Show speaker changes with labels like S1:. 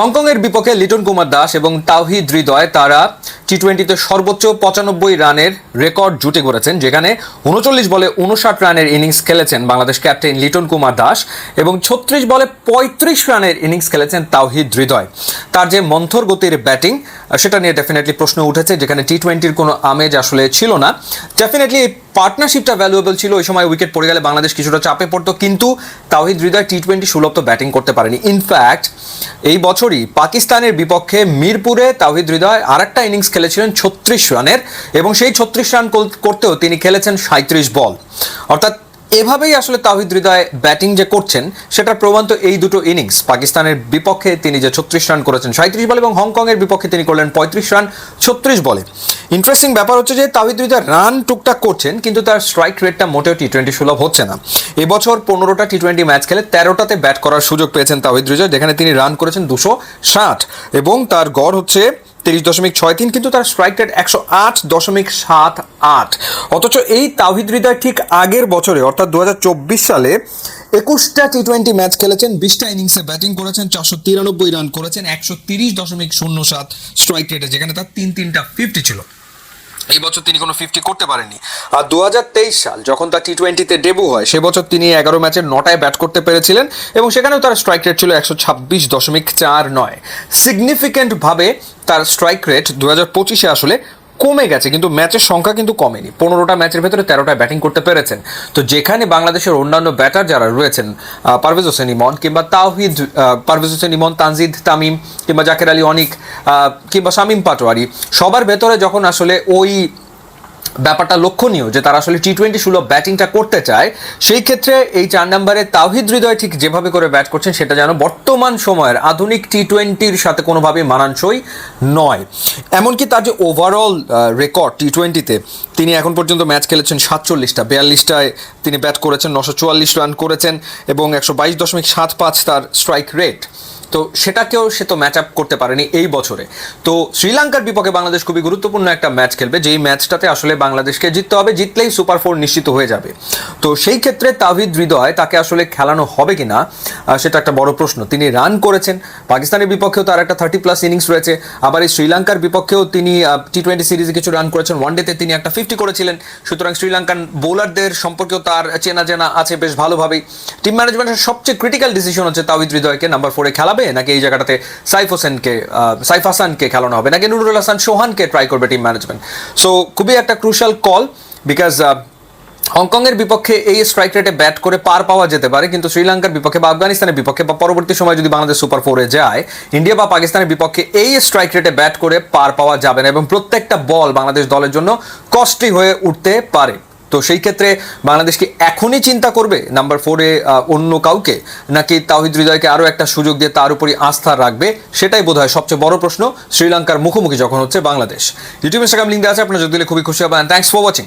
S1: হংকংয়ের বিপক্ষে লিটন কুমার দাস এবং তাওহিদ হৃদয় তারা টি টোয়েন্টিতে সর্বোচ্চ পঁচানব্বই রানের রেকর্ড জুটে করেছেন যেখানে উনচল্লিশ বলে উনষাট রানের ইনিংস খেলেছেন বাংলাদেশ ক্যাপ্টেন লিটন কুমার দাস এবং ছত্রিশ বলে পঁয়ত্রিশ রানের ইনিংস খেলেছেন তাওহিদ হৃদয়। তার যে মন্থর গতির ব্যাটিং সেটা নিয়ে ডেফিনেটলি প্রশ্ন উঠেছে, যেখানে টি টোয়েন্টির কোনো আমেজ আসলে ছিল না। ডেফিনেটলি এই পার্টনারশিপটা ভ্যালুয়েবল ছিল, ওই সময় উইকেট পড়ে গেলে বাংলাদেশ কিছুটা চাপে পড়তো, কিন্তু তাওহিদ হৃদয় টি টোয়েন্টি সুলভ তো ব্যাটিং করতে পারেনি। ইনফ্যাক্ট এই বছরই পাকিস্তানের বিপক্ষে মিরপুরে তাওহিদ হৃদয় আর একটা ইনিংস খেলেছিলেন ছত্রিশ রানের, এবং সেই ছত্রিশ রান করতেও তিনি খেলেছেন সাঁত্রিশ বল। অর্থাৎ এভাবেই আসলে তাওহিদ হৃদয় ব্যাটিং যে করছেন, সেটার প্রমাণ তো এই দুটো ইনিংস। পাকিস্তানের বিপক্ষে তিনি যে ছত্রিশ রান করেছেন সাঁত্রিশ বলে এবং হংকংয়ের বিপক্ষে তিনি করলেন পঁয়ত্রিশ রান, ছত্রিশ বলে। ইন্টারেস্টিং ব্যাপার হচ্ছে যে তাওহিদ হৃদয় রান টুকটাক করছেন, কিন্তু তার স্ট্রাইক রেটটা মোটেও টি টোয়েন্টি সুলভ হচ্ছে না। এবছর পনেরোটা টি টোয়েন্টি ম্যাচ খেলে তেরোটাতে ব্যাট করার সুযোগ পেয়েছেন তাওহিদ হৃদয়, যেখানে তিনি রান করেছেন দুশো ষাট। এবং তার গড় হচ্ছে তিরিশ দশমিক ছয় তিন, কিন্তু তার স্ট্রাইক রেট একশো আট দশমিক সাত আট। অথচ এই তাওহিদ হৃদয় ঠিক আগের বছরে, অর্থাৎ দু হাজার চব্বিশ সালে, একুশটা টি টোয়েন্টি ম্যাচ খেলেছেন, বিশটা ইনিংসে ব্যাটিং করেছেন, চারশো তিরানব্বই রান করেছেন, একশো তিরিশ দশমিক শূন্য সাত স্ট্রাইক রেটে যেখানে তার তিন তিনটা ফিফটি ছিল। এই বছর তিনি কোনো ফিফটি করতে পারেননি। আর দু হাজার তেইশ সাল যখন তার টি টোয়েন্টিতে ডেবু হয়, সে বছর তিনি এগারো ম্যাচের নটায় ব্যাট করতে পেরেছিলেন এবং সেখানেও তার স্ট্রাইক রেট ছিল একশো ছাব্বিশ দশমিক চার নয়। সিগনিফিক্যান্টভাবে তার স্ট্রাইক রেট দু হাজার পঁচিশে আসলে কমে গেছে, কিন্তু ম্যাচের সংখ্যা কিন্তু কমেনি। পনেরোটা ম্যাচের ভেতরে তেরোটা ব্যাটিং করতে পেরেছেন। তো যেখানে বাংলাদেশের অন্যান্য ব্যাটার যারা রয়েছেন পারভেজ হোসেন ইমন কিংবা তাওহিদ পারভেজ হোসেন ইমন, তানজিদ তামিম কিংবা জাকের আলী অনিক কিংবা শামিম পাটোয়ারি, সবার ভেতরে যখন আসলে ওই ব্যাপারটা লক্ষণীয় যে তারা আসলে টি টোয়েন্টি সুলভ ব্যাটিংটা করতে চায়, সেই ক্ষেত্রে এই চার নম্বরে তাওহিদ হৃদয় ঠিক যেভাবে করে ব্যাট করছেন সেটা যেন বর্তমান সময়ের আধুনিক টি টোয়েন্টির সাথে কোনোভাবেই মানানসই নয়। এমনকি তার যে ওভারঅল রেকর্ড টি টোয়েন্টিতে তিনি এখন পর্যন্ত ম্যাচ খেলেছেন সাতচল্লিশটা, বিয়াল্লিশটায় তিনি ব্যাট করেছেন, নশো চুয়াল্লিশ রান করেছেন এবং একশো বাইশ দশমিক সাত পাঁচ তার স্ট্রাইক রেট তো সেটাকেও সে তো ম্যাচ আপ করতে পারেনি এই বছরে। তো শ্রীলঙ্কার বিপক্ষে বাংলাদেশ খুবই গুরুত্বপূর্ণ একটা ম্যাচ খেলবে, যেই ম্যাচটাতে আসলে বাংলাদেশকে জিততে হবে, জিতলেই সুপার ফোর নিশ্চিত হয়ে যাবে। তো সেই ক্ষেত্রে তাহিদ হৃদয় তাকে আসলে খেলানো হবে কি না সেটা একটা বড় প্রশ্ন। তিনি রান করেছেন, পাকিস্তানের বিপক্ষেও তার একটা থার্টি প্লাস ইনিংস রয়েছে, আবার এই শ্রীলঙ্কার বিপক্ষেও তিনি টি টোয়েন্টি সিরিজে কিছু রান করেছেন ওয়ানডেতে তিনি একটা ফিফটি করেছিলেন। সুতরাং শ্রীলঙ্কান বোলারদের সম্পর্কেও তার চেনা জানা আছে বেশ ভালোভাবেই। টিম ম্যানেজমেন্টের সবচেয়ে ক্রিটিক্যাল ডিসিশন হচ্ছে তাওহিদ হৃদয়কে নাম্বার ফোরে খেলাবে। নাকি এই জায়গাটাতে সাইফ হোসেনকে সাইফ হাসানকে খেলানো হবে? নাকি নুরুল হাসান সোহানকে ট্রাই করবে টিম ম্যানেজমেন্ট সো খুবই একটা ক্রুশাল কল বিকজ হংকংয়ের বিপক্ষে এই স্ট্রাইক রেটে ব্যাট করে পার পাওয়া যেতে পারে, কিন্তু শ্রীলঙ্কার বিপক্ষে বা আফগানিস্তানের বিপক্ষে বা পরবর্তী সময় যদি বাংলাদেশ সুপার ফোরে যায় ইন্ডিয়া বা পাকিস্তানের বিপক্ষে এই স্ট্রাইক রেটে ব্যাট করে পার পাওয়া যাবে না এবং প্রত্যেকটা বল বাংলাদেশ দলের জন্য কস্টলি হয়ে উঠতে পারে। তো সেই ক্ষেত্রে বাংলাদেশ কি এখনই চিন্তা করবে নাম্বার ফোরে অন্য কাউকে? নাকি তাহিদ হৃদয়কে আরও একটা সুযোগ দিয়ে তার উপরই আস্থা রাখবে? সেটাই বোধ হয় সবচেয়ে বড় প্রশ্ন। শ্রীলঙ্কার মুখোমুখি যখন হচ্ছে বাংলাদেশ। ইউটিউব ইনস্টাগ্রাম লিঙ্ক দেওয়া আছে, আপনার যদি দিলে খুবই খুশি হবেন। Thanks for watching